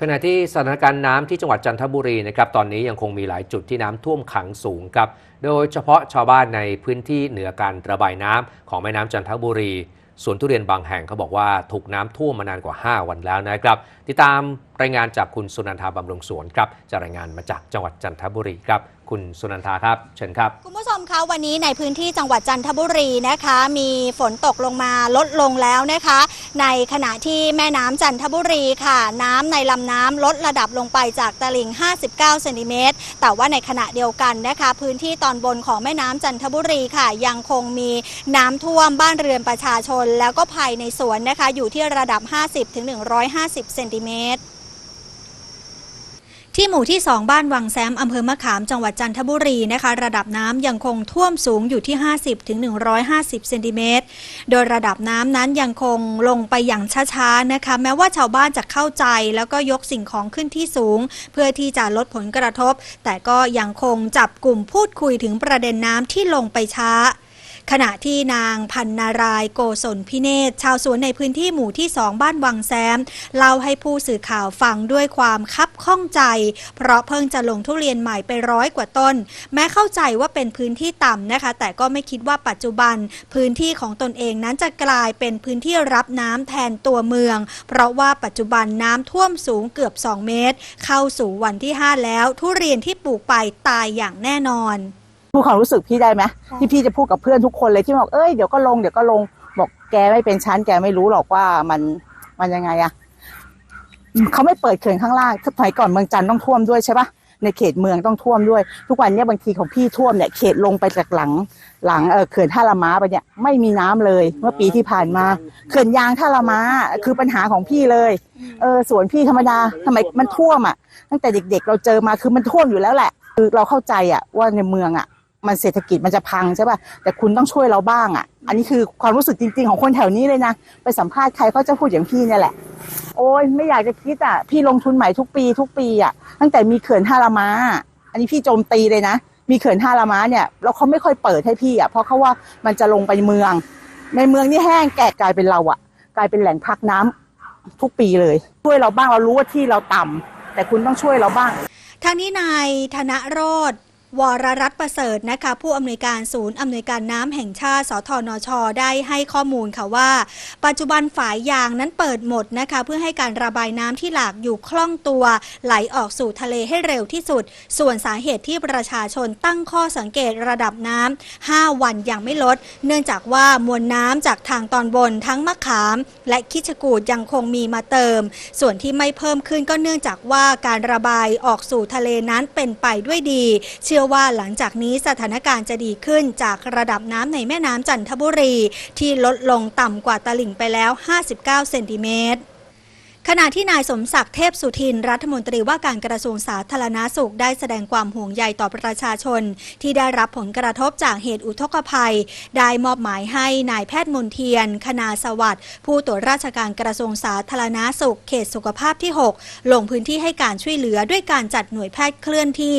ขณะที่สถานการณ์น้ำที่จังหวัดจันทบุรีนะครับตอนนี้ยังคงมีหลายจุดที่น้ำท่วมขังสูงครับโดยเฉพาะชาวบ้านในพื้นที่เหนือการระบายน้ำของแม่น้ำจันทบุรีสวนทุเรียนบางแห่งเขาบอกว่าถูกน้ำท่วมมานานกว่า 5 วันแล้วนะครับ ติดตามรายงานจากคุณสุนันทาบำรุงสวนครับจะรายงานมาจากจังหวัดจันทบุรีครับ คุณสุนันทาครับ เชิญครับ คุณผู้ชมคะวันนี้ในพื้นที่จังหวัดจันทบุรีนะคะ มีฝนตกลงมาลดลงแล้วนะคะ ในขณะที่แม่น้ำจันทบุรีค่ะ น้ำในลำน้ำลดระดับลงไปจากตลิ่ง 59เซนติเมตรแต่ว่าในขณะเดียวกันนะคะ พื้นที่ตอนบนของแม่น้ำจันทบุรีค่ะ ยังคงมีน้ำท่วมบ้านเรือนประชาชน แล้วก็ภายในสวนนะคะ อยู่ที่ระดับ 50-150เซนติเมตร ที่หมู่ที่ 2 บ้านวังแซมอำเภอมะขามจังหวัดจันทบุรีนะคะ ระดับน้ำยังคงท่วมสูงอยู่ที่50ถึง150เซนติเมตรโดยระดับน้ำนั้นยังคงลงไปอย่างช้าๆนะคะ แม้ว่าชาวบ้านจะเข้าใจ แล้วก็ยกสิ่งของขึ้นที่สูง เพื่อที่จะลดผลกระทบ แต่ก็ยังคงจับกลุ่มพูดคุยถึงประเด็นน้ำที่ลงไปช้า ขณะที่นางพันนารายโกศลพิเนศชาวสวนในพื้นที่หมู่ที่สองบ้านวังแซมเล่าให้ผู้สื่อข่าวฟังด้วยความคับข้องใจ เพราะเพิ่งจะลงทุเรียนใหม่ไปร้อยกว่าต้น แม้เข้าใจว่าเป็นพื้นที่ต่ำนะคะ แต่ก็ไม่คิดว่าปัจจุบัน พื้นที่ของตนเองนั้นจะกลายเป็นพื้นที่รับน้ำแทนตัวเมือง เพราะว่าปัจจุบันน้ำท่วมสูงเกือบ 2 เมตร เข้าสู่วันที่ 5 แล้วทุเรียนที่ปลูกไปตายอย่างแน่นอน พูดความรู้สึกพี่ได้ไหมที่พี่จะพูดกับเพื่อนทุกคนเลยที่บอกเอ้ยเดี๋ยวก็ลงเดี๋ยวก็ลงบอกแกไม่เป็นชั้นแกไม่รู้หรอกว่ามันมันยังไงอะเขาไม่เปิดเขื่อนข้างล่างสมัยก่อนเมืองจันทร์ต้องท่วมด้วยใช่ปะในเขตเมืองต้องท่วมด้วย ทุกวันเนี้ยบางทีของพี่ท่วมเนี่ยเขตลงไปจากหลังหลังเออเขื่อนท่าละม้าไปเนี่ยไม่มีน้ำเลยเมื่อปีที่ผ่านมาเขื่อนยางท่าละม้าคือปัญหาของพี่เลยเออสวนพี่ธรรมดาทำไมมันท่วมอะตั้งแต่เด็กๆ เราเจอมาคือมันท่วมอยู่แล้วแหละ คือเราเข้าใจอะว่าในเมืองอะ มันเศรษฐกิจมันจะพังใช่ป่ะแต่คุณต้องช่วยเราบ้างอะ อันนี้คือความรู้สึกจริง ๆ ของคนแถวนี้เลยนะ ไปสัมภาษณ์ใครเขาจะพูดอย่างพี่เนี่ยแหละ โอ้ยไม่อยากจะคิดอะ พี่ลงทุนใหม่ทุกปี ทุกปีอะ ตั้งแต่มีเขื่อนท่าละมา อันนี้พี่โจมตีเลยนะ มีเขื่อนท่าละมาเนี่ยแล้วเขาไม่ค่อยเปิดให้พี่อะเพราะเขาว่ามันจะลงไปเมือง ในเมืองนี่แห้งแกะกลายเป็นเราอะ กลายเป็นแหล่งพักน้ำทุกปีเลย ช่วยเราบ้างเรารู้ว่าที่เราต่ำแต่คุณต้องช่วยเราบ้างทางนี้นายธนโรธ วรรัตน์ประเสริฐนะคะผู้อำนวยการศูนย์อำนวยการน้ำแห่งชาติ สทนช ได้ให้ข้อมูลค่ะว่า ปัจจุบันฝายยางนั้นเปิดหมดนะคะเพื่อให้การระบายน้ำที่หลากอยู่คล่องตัว ไหลออกสู่ทะเลให้เร็วที่สุด ส่วนสาเหตุที่ประชาชนตั้งข้อสังเกตระดับน้ำ5วันยังไม่ลด เนื่องจากว่ามวลน้ำจากทางตอนบนทั้งมะขาม และคิชกูดยังคงมีมาเติม ส่วนที่ไม่เพิ่มขึ้นก็เนื่องจากว่าการระบายออกสู่ทะเลนั้นเป็นไปด้วยดี เชื่อว่าหลังจากนี้สถานการณ์จะดีขึ้นจากระดับน้ำในแม่น้ำจันทบุรี ที่ลดลงต่ำกว่าตลิ่งไปแล้ว 59 เซนติเมตร ขณะที่นายสมศักดิ์เทพสุทิน รัฐมนตรีว่าการกระทรวงสาธารณาสุขได้แสดงความห่วงใยต่อประชาชน ที่ได้รับผลกระทบจากเหตุอุทกภัย ได้มอบหมายให้นายแพทย์มนเทียน คณาสวัสดิ์ผู้ตรวจราชการกระทรวงสาธารณาสุข เขตสุขภาพที่ 6 ลงพื้นที่ให้การช่วยเหลือด้วยการจัดหน่วยแพทย์เคลื่อนที่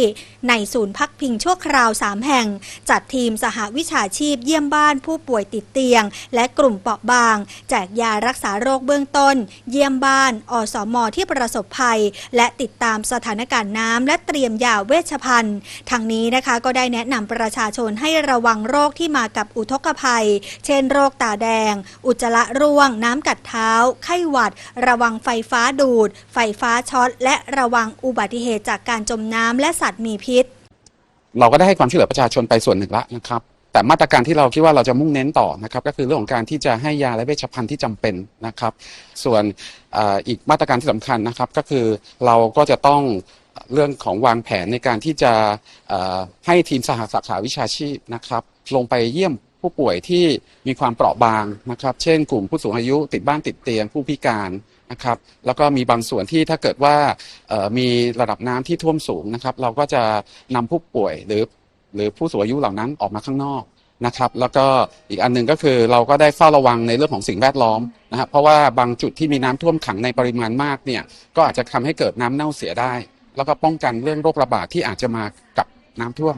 ในศูนย์พักพิงชั่วคราว 3 แห่ง จัดทีมสหวิชาชีพเยี่ยมบ้านผู้ป่วยติดเตียง และกลุ่มเปราะบางแจกยารักษาโรคเบื้องต้น เยี่ยมบ้านอสมที่ประสบภัย และติดตามสถานการณ์น้ำและเตรียมยาเวชภัณฑ์ทางนี้นะคะก็ได้แนะนำประชาชนให้ระวังโรคที่มากับอุทกภัย เช่น โรคตาแดง อุจจาระร่วง น้ำกัดเท้า ไข้หวัด ระวังไฟฟ้าดูด ไฟฟ้าช็อต และระวังอุบัติเหตุจากการจมน้ำและสัตว์มีพิษ เราก็ได้ให้ความช่วยเหลือประชาชนไปส่วนหนึ่งแล้วนะครับ แต่มาตรการที่เราคิดว่าเราจะมุ่งเน้นต่อนะครับก็คือเรื่องของการที่จะให้ยาและเวชภัณฑ์ที่จำเป็นนะครับ ส่วนอีกมาตรการที่สำคัญนะครับก็คือเราก็จะต้องเรื่องของวางแผนในการที่จะให้ทีมสหสาขาวิชาชีพนะครับ ลงไปเยี่ยมผู้ป่วยที่มีความเปราะบางนะครับ เช่น กลุ่มผู้สูงอายุติดบ้านติดเตียงผู้พิการนะครับแล้วก็มีบางส่วนที่ถ้าเกิดว่ามีระดับน้ำที่ท่วมสูงนะครับ เราก็จะนำผู้ป่วยหรือ หรือผู้สูงอายุเหล่านั้นออกมาข้างนอกนะครับ แล้วก็อีกอันหนึ่งก็คือเราก็ได้เฝ้าระวังในเรื่องของสิ่งแวดล้อมนะครับเพราะว่าบางจุดที่มีน้ำท่วมขังในปริมาณมากเนี่ยก็อาจจะทำให้เกิดน้ำเน่าเสียได้ แล้วก็ป้องกันเรื่องโรคระบาดที่อาจจะมากับน้ำท่วม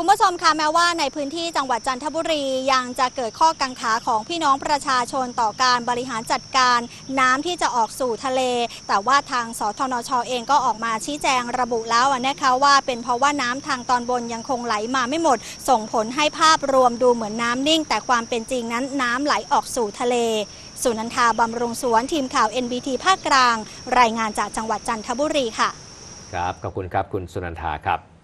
คุณผู้ชมคะแม้ว่าในพื้นที่จังหวัดจันทบุรียังจะเกิดข้อกังขาของพี่น้องประชาชนต่อการบริหารจัดการน้ำที่จะออกสู่ทะเล แต่ว่าทางสทนชเองก็ออกมาชี้แจงระบุแล้วนะคะว่าเป็นเพราะว่าน้ำทางตอนบนยังคงไหลมาไม่หมด ส่งผลให้ภาพรวมดูเหมือนน้ำนิ่ง แต่ความเป็นจริงนั้นน้ำไหลออกสู่ทะเล สุนันทาบำรุงสวนทีมข่าว NBT ภาคกลาง รายงานจากจังหวัดจันทบุรีค่ะ ครับขอบคุณครับคุณสุนันทาครับ